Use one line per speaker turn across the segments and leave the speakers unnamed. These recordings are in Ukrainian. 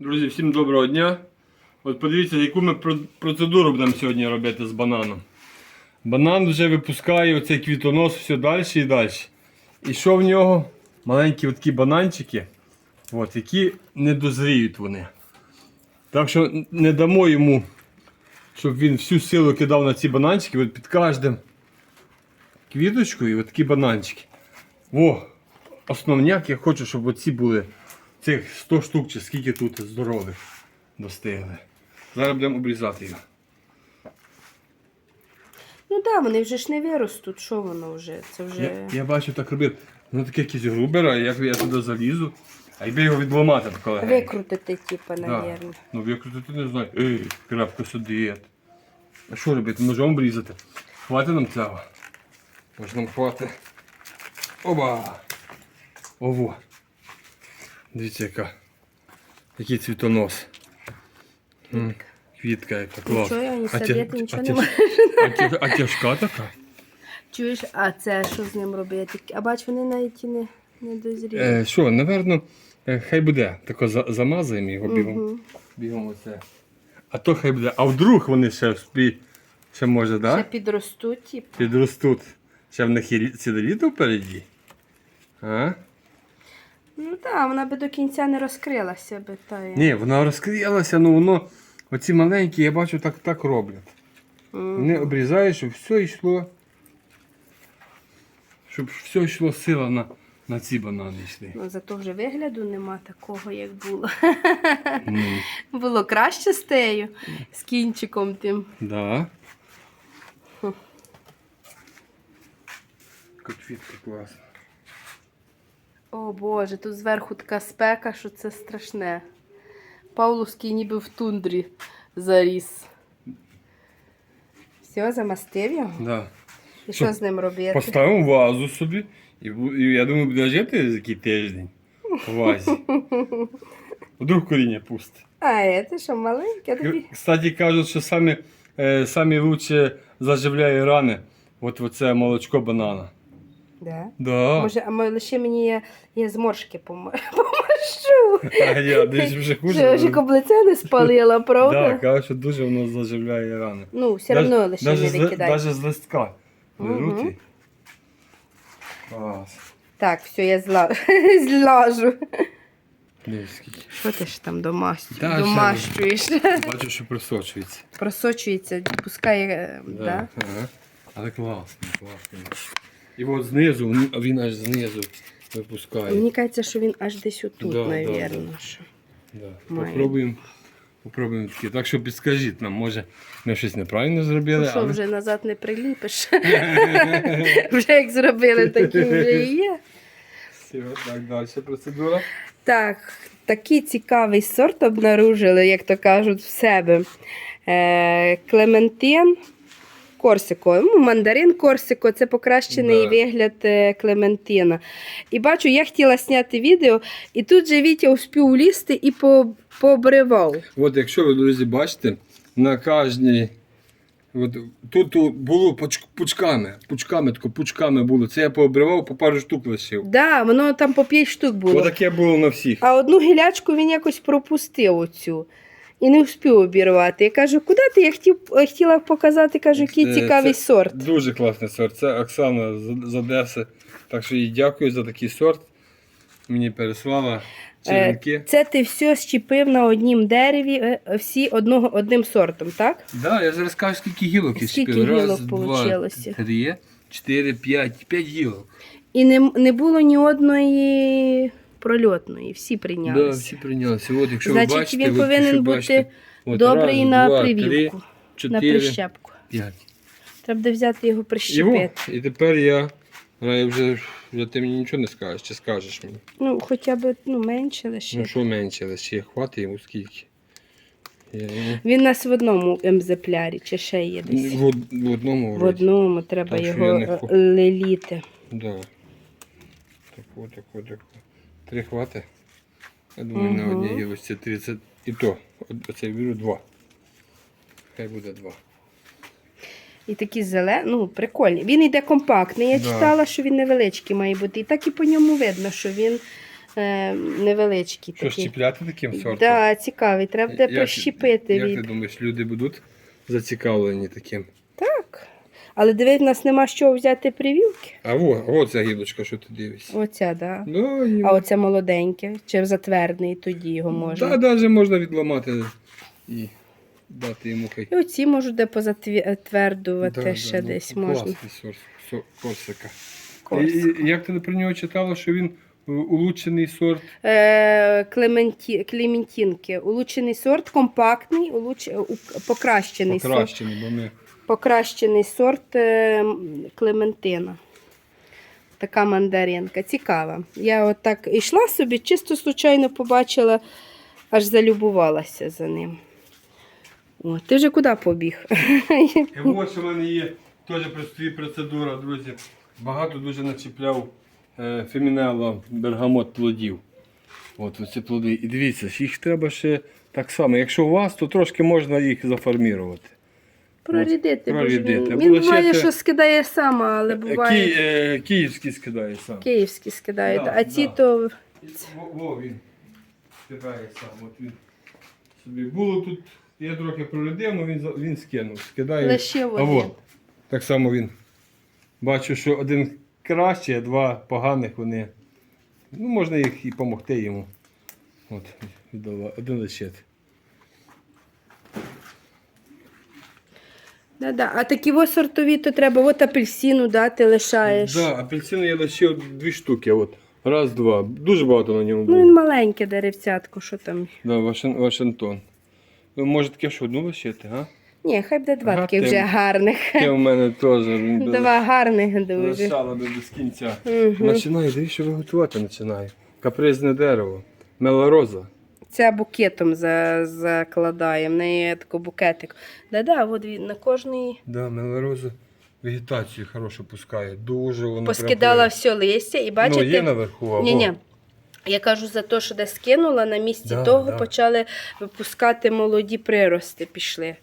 Друзі, всім доброго дня. От подивіться, яку ми процедуру будемо сьогодні робити з бананом. Банан вже випускає оцей квітонос все далі і далі. І що в нього? Маленькі такі бананчики, от, які не дозріють вони. Так що не дамо йому, щоб він всю силу кидав на ці бананчики, от під кожним квіточкою, от такі бананчики. О, основняк я хочу, щоб оці були цих 100 штук чи скільки тут здорових достигли. Зараз будемо обрізати його.
Ну так, вони вже ж не виростуть, що воно вже? Це вже.
Я, я бачу так робив. Воно таке якесь грубе, а як я туди залізу, а якби його відламати легенько.
Викрутити, типу,
Да.
навірно.
Ну викрутити не знаю. Ей, крапко сидить. А що робити? Ножом обрізати? Хватить нам цього? Може нам хватить. Оба! Ого! Дивіться, яка. Який цвітонос. М, Квітка яка клас.
Нічого, я не
А тя-
садити,
а
нічого
тя-
немає.
А, тя- а тяжка така?
Чуєш, а це що з ним робити? А бач, вони навіть і не, не дозріли.
Е, що, напевно, е, хай буде. Тако за- замазаємо його бігом.
Мгм.
Бігом оце. А то хай буде. А вдруг вони ще спі... ще може,
Ще
да?
підростуть, типу.
Підростуть. Ще в них є лі- ціле літо впереді. А?
Ну так, вона би до кінця не розкрилася би. Та я.
Ні, вона розкрилася, ну воно. Оці маленькі, я бачу, так, так роблять. Вони обрізають, щоб все йшло. Щоб все йшло сила на, на ці банани йшли.
Ну, зато вже вигляду нема такого, як було.
Ну,
Було краще з тею, з кінчиком тим.
да. Котвітка класна.
О Боже, тут зверху така спека, що це страшне. Павловський ніби в тундрі заріс. Все, замастив його?
Да.
І що з ним робити?
Поставимо вазу собі. І, і я думаю, буде жити який тиждень у вазі. Вдруг коріння пусте.
А, це що, маленьке тобі?
Кстати, кажуть, що самі, е, самі лучше заживляє рани. От оце молочко банана.
Да.
Да.
Може, а ми- лише мені є, є зморшки помо- помашу.
А я десь вже
Що
хуже.
я вже коблиця не спалила, правда?
Так, кажуть, що дуже воно заживляє рани.
Ну, все одно лише
даже
не
з, ли-
викидай.
даже з листка беруть.
Мгм.
і- Клас.
Так, все, я зла... злажу.
Дивись, скільки.
Що ти ж там домаш...
Ще
домащуєш?
Бачу, що присочується.
Просочується, пускай, е, да.
Ага. Але класно, класно. І от знизу, він- аж знизу випускає.
Мені кажеться, що він аж десь отут,
Да, да,
навірно.
да.
що.
Да.
Має.
Попробуємо. Попробуємо таке. Так що підскажіть нам, може ми щось неправильно зробили.
Ну що,
але-
вже назад не приліпиш? Вже як зробили, таким вже і є.
Все, так, далі процедура.
Так, такий цікавий сорт обнаружили, як то кажуть, в себе. Е, Клементин Корсико. Ну, мандарин Корсико це покращений
Да.
вигляд е, Клементина. І бачу, я хотіла зняти відео, і тут же Вітя успів влізти і по- пообривав.
От якщо ви, друзі, бачите, на кожній. От, тут було пучками, пучками, тако, пучками було. Це я пообривав, по пару штук лишив.
Да, воно там по 5 штук було.
Отаке було на всіх.
А одну гілячку він якось пропустив оцю. І не встиг обірвати. Я кажу, куди ти? Я хотів, хотіла показати, кажу, який
Е,
цікавий
це
сорт.
Дуже класний сорт. Це Оксана з, Одеси. Так що їй дякую за такий сорт. Мені переслала черенки.
Е, Це ти все щепив на однім дереві, е, всі одного, одним сортом, так?
Да, я зараз кажу, скільки гілок я
Скільки
щепив. Раз,
гілок
два,
получилося?
три, чотири, п'ять. П'ять гілок.
І не, не було ні одної прольотної, всі
Да, всі прийнялися. От, якщо
Значить,
ви бачите,
він
от,
повинен
якщо
бути
бачите, от,
Добрий
раз,
на
два,
привівку,
три,
на
чотири,
прищепку.
п'ять.
Треба буде взяти його прищепити.
І тепер я, я вже, вже ти мені нічого не скажеш, чи скажеш мені?
Ну, хоча б ну, менше лише.
Ну що менше, ще хватить йому скільки. Я,
Він у нас в одному екземплярі, чи ще є десь.
в, в одному
В
вроді.
одному треба
Так
його
не
леліти.
Да. Тако, тако, тако. Три хвати. Я думаю, на
Мгм.
одній гілочці 30. І то. Оце я беру два. Хай буде два.
І такі зелені, ну, прикольні. Він йде компактний. Я
Да.
читала, що він невеличкий має бути. І так і по ньому видно, що він е, невеличкі
Що ж
такі.
чіпляти таким сортом?
Да, цікавий, треба буде
Як-
прищепити
Як
від.
ти думаєш, люди будуть зацікавлені таким?
Але дивись, в нас нема що взяти привілки.
А во, оця ця гілочка, що ти дивишся.
Оця, да.
Да, і...
А оце молоденьке, чи затвердний, тоді його можна.
Та навіть можна відламати і дати йому хай.
І оці можуть де позатвердувати
Да,
ще
да,
десь
ну,
можна.
Класний сорт сор- корсика.
Корс.
І, і як ти про нього читала, що він улучшений сорт?
Е, Клементі, клементінки. Улучшений сорт, компактний, улуч... у- покращений, сорт,
Покращений, бо ми
покращений сорт е, клементина. Така мандаринка. Цікава. Я от так йшла собі, чисто случайно побачила, аж залюбувалася за ним. О, ти вже куди побіг?
Ось у мене є теж прості процедура, друзі. Багато дуже начіпляв е, фемінелла бергамот плодів. От оці плоди. І дивіться, їх треба ще так само. Якщо у вас, то трошки можна їх заформірувати.
Прорідити.
прорідити.
Він,
Було
він
ще
буває,
те-
що скидає сама, але
Ки,
буває
е, київський скидає сам.
київські скидають.
Да,
а ці
да.
то
Во, во він скидає сам. От він собі було тут. Я трохи прорядив, але він, за- він скинув. Скидає.
лише
А
один.
во, так само він. Бачу, що один кращий, а два поганих вони. Ну, можна їх і допомогти йому. От, віддала. Один лишити.
Да-да. А такі ось сортові, то треба от апельсину дати лишаєш.
Да, апельсини я лишив дві штуки. От. Раз, два. Дуже багато на ньому
Ну він маленьке деревцятко, що там.
Да, Вашингтон. Ну, може таке що одну лишити, а?
Ні, хай буде два
Ага,
таких
ти-
вже гарних.
Таке в мене теж.
Два гарних дуже.
Лишала би без кінця.
Мгм.
Починаю, дивись, що виготувати починаю. Капризне дерево. Мелороза.
Це букетом за, закладаємо. В неї є такий букетик. Да-да, от він на кожний
Да, мелороза вегетацію хорошо пускає. Дуже воно.
поскидала
прям...
все листя і бачите.
Ну, є наверху, а
Ні, ні.
во.
Я кажу за те, що де скинула, на місці
Да,
того
да.
почали випускати молоді прирости, пішли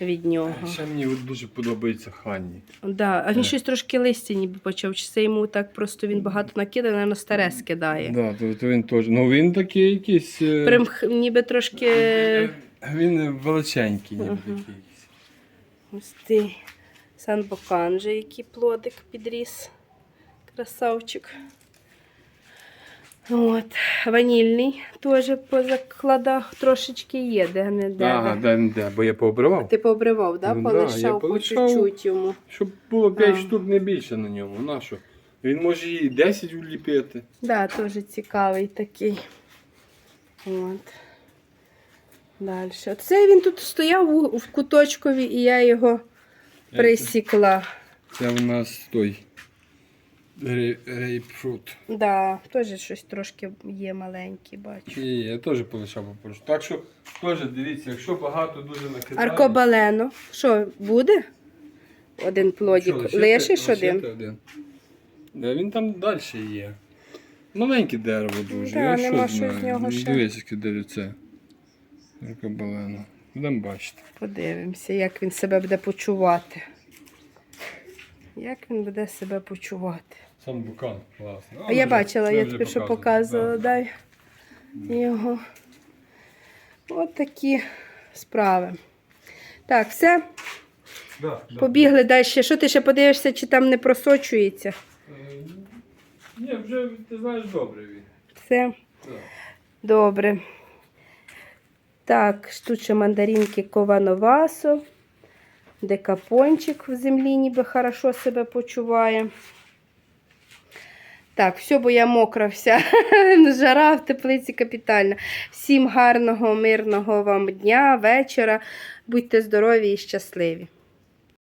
від нього.
Ще мені от дуже подобається Ханні.
Да, а він
Е.
щось трошки листя ніби почав. Чи це йому так просто він багато накидає, на старе скидає.
Да, то, то він теж. Ну він такий якийсь. е,
Прям ніби трошки
е, Він величенький, ніби
Ага.
такий.
ось ти Санбокан же, який плодик підріс. Красавчик. От. Ванільний теж по закладах трошечки є, де не де.
Ага, де, де, бо я пообривав.
Ти пообривав, да?
Ну да,
полишав по чуть-чуть йому.
Щоб було 5
А.
штук не більше на ньому. Нащо? Він може і 10 вліпити.
Да, теж цікавий такий. От. Далі. Оце він тут стояв у, в куточкові, і я його присікла.
Це в нас той рей- рейпфрут.
Да, теж щось трошки є маленьке, бачу.
І я теж полишав попрошу. Так що теж дивіться, якщо багато дуже накидає.
Аркобалено. Що, буде? Один плодик.
що,
Лишиш
лишити
один?
Да, він там далі є. Маленьке дерево дуже.
Да,
я
нема
що
що з
знаю.
нього ще.
Дивись, яке деревце. Аркобалено. Будемо бачити.
Подивимося, як він себе буде почувати. Як він буде себе почувати.
Сам букан, класно.
А я бачила, я тобі що показувала, дай його. От такі справи. Так, все,
Да, да.
побігли далі. Що ти ще подивишся, чи там не просочується?
Е, Ні, вже ти знаєш добре він.
Все
Так.
добре. Так, тут ще мандаринки Ковановасо, декапончик в землі ніби хорошо себе почуває. Так, все, бо я мокра вся. Жара в теплиці капітальна. Всім гарного, мирного вам дня, вечора. Будьте здорові і щасливі.